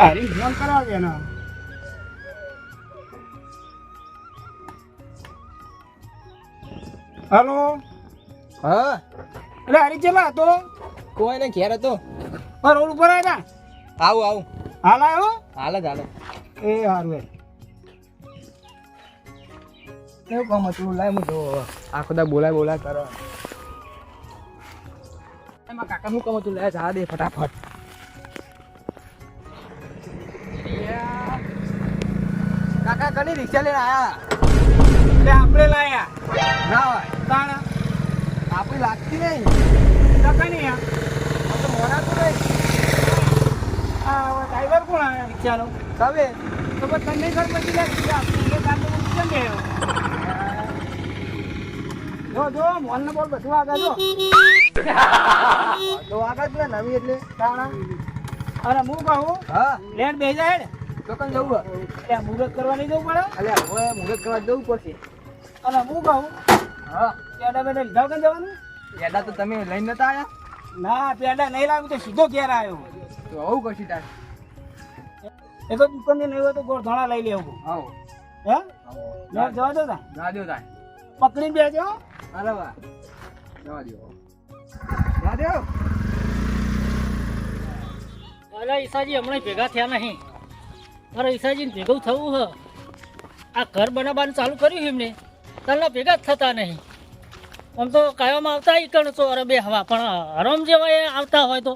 આવે ને હલો? હા. એટલે હારી ચેલા હતો? કોઈ ને ઘેર હતો. આ રોડ ઉપર આવ્યા આવું આવું. હાલ આવ્યો હાલ જ હાલ એ સારું કેવું કામ હતું? લાય હું જોવો આખો દા બોલાય બોલાય કરો એમાં કાકા નું કામ હતું? લે જા દે ફટાફટ. કાકા કની રિક્ષા લઈને આયા. એટલે આપણે લાયા. ના હોય. તાણ? આપણી લાગતી નહીં. ટકા નહીં આ તો મોડાતું નહીં આ ડ્રાઈવર કોણ આવ્યા રિક્ષાનો? તમે? તો બસ તને ઘર પછી લે રિક્ષા આપી એ કામ તો હું કેમ ગયો જો જો મોહન ને બોલ બધું આગળ જો. તો આગળ નવી એટલે. તાણા? અરે હું કહું? હા. લેટ બે જાય ને કઈ જવું ત્યાં મુહૂર્ત કરવા નહીં જવું પડે? અલ્યા હવે મુહૂર્ત કરવા જવું પડશે. અને હું કહું હા. પેડા બેડા લીધા વગર જવાનું? પેડા તો તમે લઈને નતા આવ્યા ના પેડા નહીં લાવ્યું તો સીધો ઘેર આવ્યો. તો આવું કરશી તાર. એ તો દુકાને નહીં હોય તો ગોળ ધોળા લઈ લેવું. હા? હે જવા દો તા જવા દો તા પકડી બેજો અરે વાહ જવા દો. જવા દો. અલા ઈસાજી હમણાં ભેગા થયા નહીં. મારે ઈસાજીને ભેગું થવું હ. આ ઘર બનાવવાનું ચાલુ કર્યું એમને. તારના ભેગા જ થતા નહીં. આમ તો કાયમ આવતા ઈ કણ છો? અરે બે હવા, પણ હરમ જેવા એ આવતા હોય તો.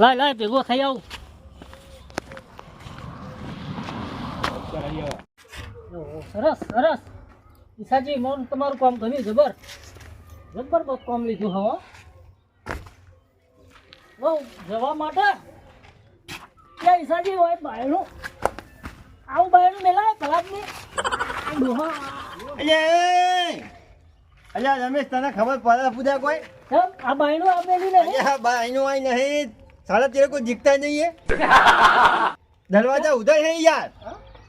લાય લાય, ભેગો થઈ આવું. સરસ સરસ. ઈસાજી, મોન તમારું કામ ગમ્યું જબર. જબરદસ્ત કામ લીધું હો જવા માટે. ત્યાં ઈસાજી હોય બાયણું આવું બાયણું મેલાય કલાકની આ ડોહા અલ્યા રમેશ તને ખબર પડે પૂજા કોઈ કેમ? આ બાયણું આપેલી નહીં અલ્યા બા અહીંનો આઈ નહીં સાલા તેરે કોઈ दिखता नहीं है दरवाजा उधर है यार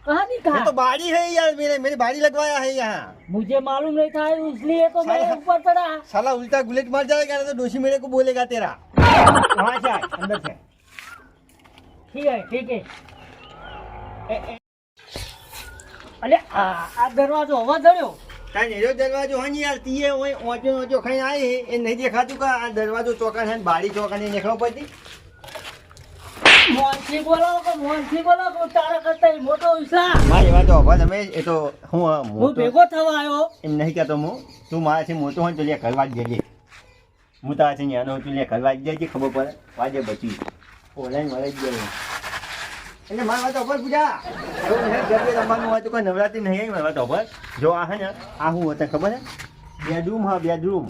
कहानी वो कहा तो बाड़ी है यार मेरे मेरी बाड़ी लगवाया है यहाँ मुझे मालूम नहीं था इसलिए तो मैं ऊपर चढ़ा साला उल्टा गुलेट मार जाएगा तो डोशी मेरे को बोलेगा तेरा वहाँ से आए, अंदर से ठीक है ठीक है अरे आ આ દરવાજો હવા જડ્યો तान ये दरवाजो है नहीं यार तीये वही ओचो ओचो खाई आए हैं ये नहीं देखा तू का आ दरवाजो चौका है बाड़ी चौका नहीं देखा पड़ती મોહનથી બોલો કે મોહનથી બોલો કે તારા કરતા ઈ મોટો ઈસા મારી વાત તો હવે તમે એ તો હું હું મોટો ભેગો થવા આવ્યો એમ નહીં કહેતો હું તું મારાથી મોટો હોય ને તો લે કરવા જ જજે હું તારાથી નાનો તું લે કરવા જ જજે ખબર પડે વાજે બચી ઓનલાઈન મળે જ ગયો. એટલે મારા વાત અભર પૂજા. જો નહીં ગરબે રમવાનું હોય તો કોઈ નવરાત્રી નહીં આવી મારી વાત અભર જો આ હે ને આ હું હતા ખબર હે બેડરૂમ હા બેડરૂમ.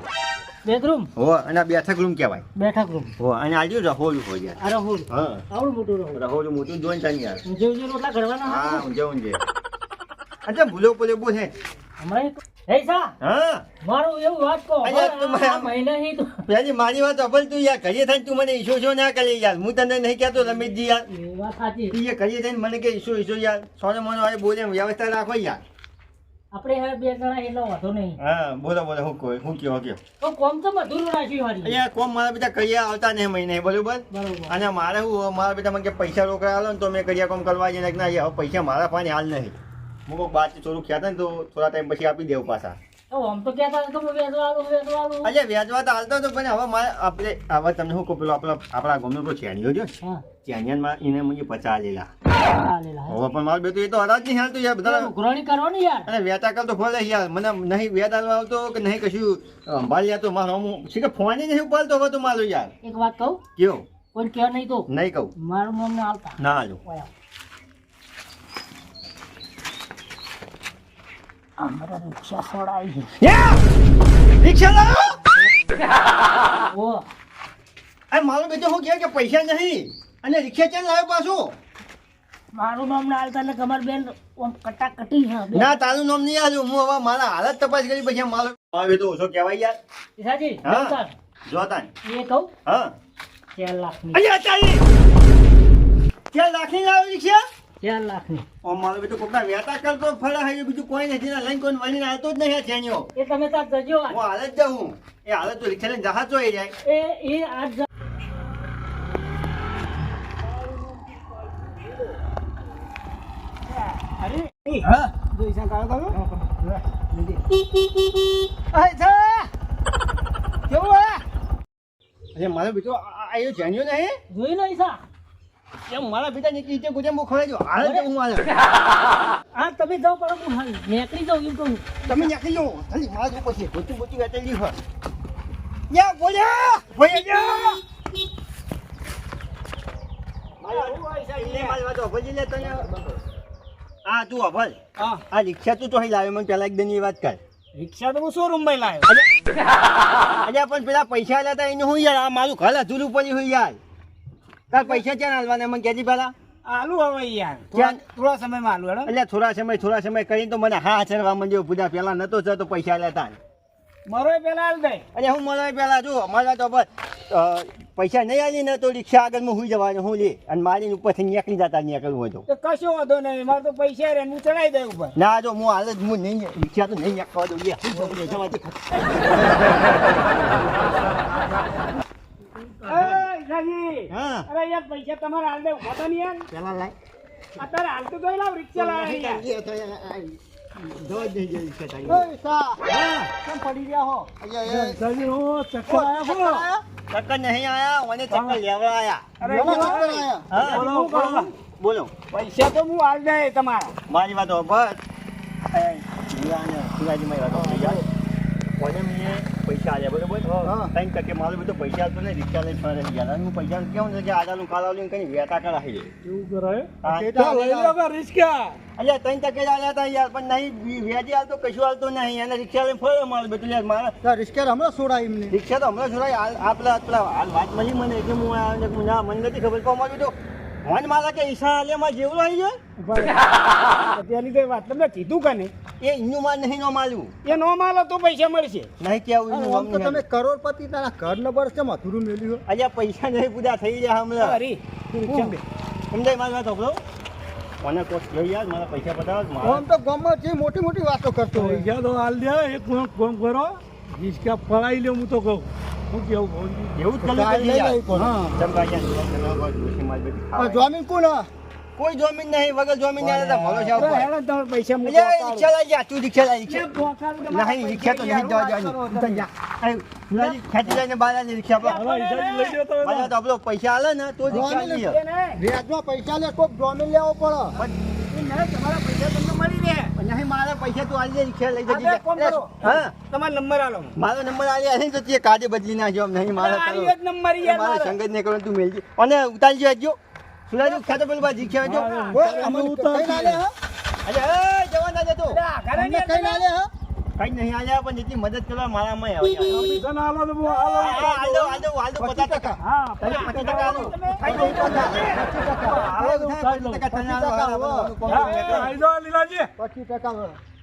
બેડરૂમ? હો અને આ બેઠક રૂમ કહેવાય. બેઠક રૂમ. હો અને આજુ રહોલું હોય યાર. અરે હું હા. આવડું મોટું રહું રહોલું મોટું જોઈને ચાલ યાર જે જે રોટલા ઘડવાના હા. ઊંઝે ઊંઝે અચ્છા ભૂલો ભૂલે બોલ મારું વાત અભલ તું યાર કરીએ થઈને તું મને ઈશો છો ના કરી યાર. હું તને નહીં કહેતો રમેશજી યાર. કરીએ થઈને મને કે ઈશો ઈશો યાર સોને મોનો આવે બોલે વ્યવસ્થા રાખો યાર. આપણે હવે બે જણા એટલો વાંધો નહીં. હા બોલો બોલો હું કોઈ હું કયો કયો તો કોમ તો મધુર રાખ્યું હારી. અહીંયા કોમ મારા બેટા કરિયા આવતા નહીં મહિને બરોબર? બરોબર. અને મારે હું મારા બેટા મને કે પૈસા રોકડા આલો ને તો મેં કરિયા કોમ કરવા જઈને ના પૈસા મારા પાસે હાલ નહીં. હું કોઈ બાદ થોડું ખ્યાત ને તો થોડા ટાઈમ પછી આપી દેવું પાછા. તો આમ તો કહેતા વેચવા તો હાલતો હતો પણ હવે મારે આપણે હવે તમને શું કહું પેલો આપણા આપણા ગામનો પેલો ચેણીઓ જો ચેનિયનમાં એને મને પચાસ લેલા હવે પણ મારું બેટું એ તો હરાજ નહીં હાલતું યાર બધા ઉઘરાણી કરવાની યાર. અને વેચાકલ તો ફોલે યાર મને નહીં વેત આલવા આવતો કે નહીં કશું અંબાલી તો મારો હું કે ફોન નહીં ઉપાડતો હવે તો મારો યાર. એક વાત કહું? કયો? કોઈ કહે નહીં તો? નહીં કહું. મારું આવતા ના હાલું ઓય આવ. અમારે રિક્ષા છોડાવી રિક્ષા લાવો? છે ઓ. અરે મારો બેટો શું કહે કે પૈસા નહીં. અને રિક્ષા ચાલ લાવ્યો પાછું? મારું નામ ના આવતા ને કમર બેન કટા કટી હે ના તારું નામ નહીં આવ્યું હું હવે મારા હાલત તપાસ કરી પછી મારો આવે તો ઓછો કહેવાય યાર. ઈસાજી હા. જોતા એ કહું? હા. ચાર લાખની. અહીંયા ચાર લાખની લાવ્યો રિક્ષા? ચાર લાખની ઓ મારો બેટો કોકના વેતા કરતો ફળા હે બીજું કોઈ નથી. ના લઈને કોઈ વળીને આવતો જ નહીં આ એ તમે તાર જજો હું હાલત જાઉં. એ હાલત તો રિક્ષા લઈને જહાજ જોઈ જાય. એ એ આજ હા. જો ઈસા કાઢો અરે સા કેવું હે? અરે મારો બેટો આ- એ જાણ્યો નહીં? જોઈ લો ઈસા એમ મારા બેટા ને કીધે ગુજે મો ખવડાવી દો. હાલ જ હું મારે આ તમે જાઓ પણ હું હાલ નીકળી જાઉં એમ કહું. તમે નીકળી જાઓ ખાલી મારા જો પછી ગોતી ગોતી વેટેલી હોય યા બોલ્યા બોલ્યા હા તું અભલ આ રિક્ષા તું તો લાવે મને પેલા એકદમની વાત કર. રિક્ષા તો હું શોરૂમમાં લાવ્યો. અરે પણ પેલા પૈસા લેતા તા એનું હું યાર આ મારું ઘર અધૂરું પડ્યું હોય યાર. તાર પૈસા ક્યાં હાલવાના મને કેજી પેલા આલુ હવે યાર? થોડા સમયમાં આલુ હેડો. એટલે થોડા સમય થોડા સમય કરીને તો મને હા ચરવા મંડ્યો. પૂજા પેલા નતો થતો પૈસા લેતા મરો પેલા હાલ દે. અરે હું મળે પેલા જો અમારા તો પૈસા નહીં આવી ને તો રિક્ષા આગળ હું જવાનું હું લે. અને મારી ઉપરથી નીકળી જતા નીકળવું હોય તો. કશું કશો વાંધો નહીં મારે તો પૈસા રે હું ચડાવી દઉં ઉપર. ના જો હું હાલ જ હું નહીં રિક્ષા તો નહીં નીકળવા દઉં. લે હુઈ જાઉં, લે, જવાથી એ અરે યાર પૈસા તમારે હાલ દે ઊભા તો નહીં યાર. પેલા લાય. અત્યારે હાલ તો જોઈ લાવ રિક્ષા લાવે યાર જવા જ નહીં જાય તારી. ઓય કેમ પડી રહ્યા હો? ઈસાજી ઓ ચક્કર આયા ચક્કર નહીં આયા મને ચક્કર લેવા આયા. અરે ચક્કર આયા. બોલો, બોલો. બોલો. પૈસા તો હું હાલ દે તમારા. મારી વાતો બસ શિવાજી મારી વાતો જાય મેં પૈસા આલ્યા બરોબર? હા. ત્રણ ટકે મારું બધું પૈસા આવતો ને રિક્ષા લઈ ફરે ગયા. હું પૈસા કેવું છે કે આદાનું કાલાવલી કઈ વેતા કરાવી દે એવું કરે હા. ટેટા લઈ લો. રિક્ષા. અલ્યા ત્રણ ટકે જ આલ્યા હતા યાર પણ નહીં વ્યાજી હાલતો કશું હાલતો નહીં. અને રિક્ષા લઈને ફરે મારું બધું. યાર મારા રિક્ષા હમણાં છોડાય એમને. રિક્ષા તો હમણાં છોડાય. આ પેલા પેલા હાલ વાત મળી મને એટલે હું ને મને નથી ખબર. મારું તો મને મારા કે ઈશા આલ્યા માં જેવડો આવી ગયો. અત્યારની તો વાત તમને કીધું કે નહીં? એ ઇન્નું માલ નહીં નો માલ્યું એ નો માલો તો પૈસા મળશે. નહીં કેવું આવું આમ તો તમે કરોડપતિ તારા ઘર નંબર છે મથુરું મેલ્યું અલ્યા પૈસા નહીં પૂરા થઈ ગયા હમણાં. અરે સમજાય મારી વાત સાંભળો મને કોટ કહે યાર મારા પૈસા બતાવો આમ તો ગામમાં જે મોટી મોટી વાતો કરતો હોય. પૈસા તો હાલ દે એક કોમ કરો. રિક્ષા ફળાઈ લે હું તો કહું. હું કેવું કહું? એવું જ લઈ પડે. હા. જમીન કોણ હા? કોઈ જમીન નહીં વગર જમીન નહીં આલે તો ભલો છે. હેડો તમે પૈસા મુકો એ રિક્ષા લાવી જા, તું રિક્ષા રિક્ષા. નહીં, રિક્ષા તો નહીં જવા દેવાની. તું જા. એ, ફુલાજી, ખેંચી લઈને બહાર આલી રિક્ષા પર. મારા તો આપણો પૈસા આલે ને તો રિક્ષા લઈએ. વ્યાજમાં પૈસા લે કોક જમીન લેવો પડે તમારા પૈસા તમને મળી રહે નહીં, મારા પૈસા તું આલી દે, રિક્ષા લઈ. તો કરો. હા તમારો નંબર આલો મારો નંબર આલી ને તો તે કાજે બદલી નાખ્યો નહીં મારા. જ નંબર મારો. સંગત નહીં કરો તું મેળજી અને ઉતારી જજો સુરાજી ખાતે પેલું બાજી ખેવા જો અમને કઈ ના લે હા અરે એ જવાન ના જતો ઘરે ને કઈ ના લે હા કઈ નહીં આલ્યા પણ જેટલી મદદ કરવા મારા માં આવી બીજા આલો તો આલો આલો આલો આલો 50% હા 50% આલો કઈ નહીં તો આલો 50% તને આલો આલો આલો લીલાજી 50%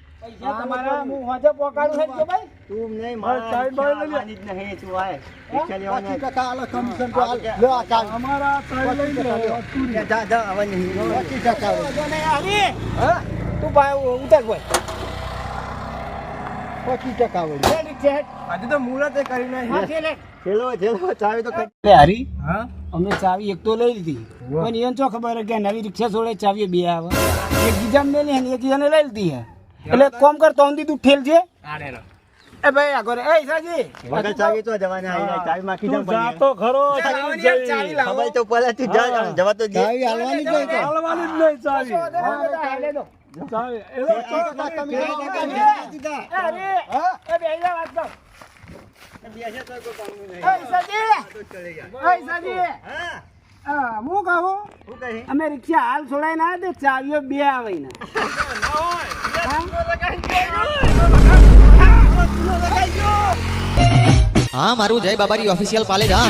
અમે ચાવી એક તો લઈ લીધી. પણ એને ચો ખબર કે નવી રિક્ષા છોડે ચાવી બે આવે. એક બીજા મેલી એક એને લઈ લીધી હે. એટલે કોમ કર તો દીધું ઠેલ છે. એ ભાઈ આગળ એ ઈસાજી વગર ચાવી તો જવાના આવી. ચાવી માખી જાવ પડી. તો ખરો ચાવી લાવ. ભાઈ તો પહેલા તું જા, જવા તો. ચાવી હાલવાની જ નહીં તો. કશો વાંધો નહીં, ચાવી. હાલે દો. પચીસ એ આપે. હરી, એ બે વાત કર. એ ઈસાજી, એ ઈસાજી. હા, હા, હું કહું. અમે રિક્ષા હાલ છોડાય ના ચાવીઓ બે આવે ને હા મારું જય બાબારી ઓફિશિયલ પાલેજ હા.